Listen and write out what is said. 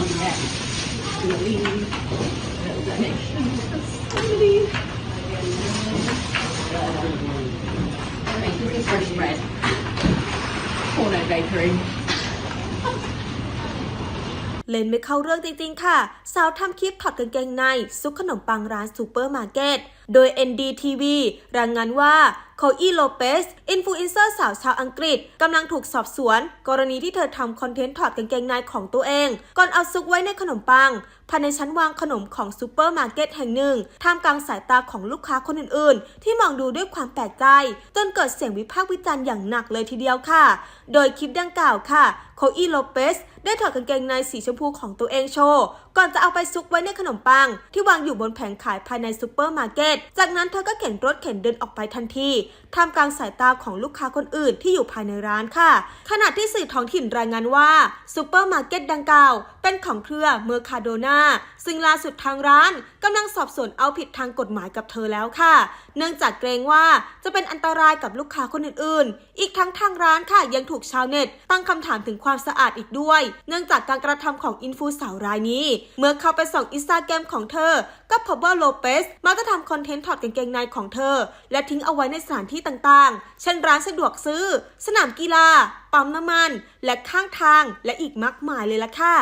I'll be back. Really, This is fresh bread. Corner bakery. เล่นไม่เข้าเรื่องจริงๆ ค่ะ สาวทำคลิปถอดกางเกงใน ซุกขนมปังร้านซูเปอร์มาร์เก็ต โดย NDTV รายงานว่า โคอีโลเปสอินฟลูเอนเซอร์สาวชาวอังกฤษกำลังถูกสอบสวน กรณีที่เธอทำคอนเทนต์ถอดกางเกงในของตัวเอง ก่อนเอาซุกไว้ในขนมปังภายในชั้นวางขนมของซูเปอร์มาร์เก็ตแห่งหนึ่งท่ามกลางสายตาของลูกค้าคนอื่นๆ ที่มองดูด้วยความแปลกใจ จนเกิดเสียงวิพากษ์วิจารณ์อย่างหนักเลยทีเดียวค่ะ โดยคลิปดังกล่าวค่ะโคอีโลเปสได้ถอดกางเกงในสีชมพูของตัวเองโชว์ ก่อนจะเอาไปซุกไว้ในขนมปัง ที่วางอยู่บนแผงขายภายในซูเปอร์มาร์เก็ต จากนั้นเธอก็เข็นรถเข็นเดินออกไปทันทีท่ามกลางสายตาของลูกค้าคนอื่นที่อยู่ภายในร้านค่ะ ขณะที่สื่อท้องถิ่นรายงานว่าซูเปอร์มาร์เก็ตดังกล่าวเป็นของเครือเมอร์คาโดนาซึ่งล่าสุดทางร้านกำลังสอบสวนเอาผิดทางกฎหมายกับเธอแล้วค่ะ เนื่องจากเกรงว่าจะเป็นอันตรายกับลูกค้าคนอื่นๆ อีกทั้งทางร้านค่ะยังถูกชาวเน็ต ตั้งคำถามถึงความสะอาดอีกด้วย เนื่องจากการกระทำของอินฟูสาวรายนี้ เมื่อเข้าไปส่องอินสตาแกรมของเธอ ก็พบว่าโลเปสมักจะทำคอนเทนต์ถอดกางเกงในของเธอ และทิ้งเอาไว้ในสถานที่ต่างๆ เช่นร้านสะดวกซื้อ สนามกีฬา ปั๊มน้ำมัน และข้างทาง และอีกมากมายเลยล่ะค่ะ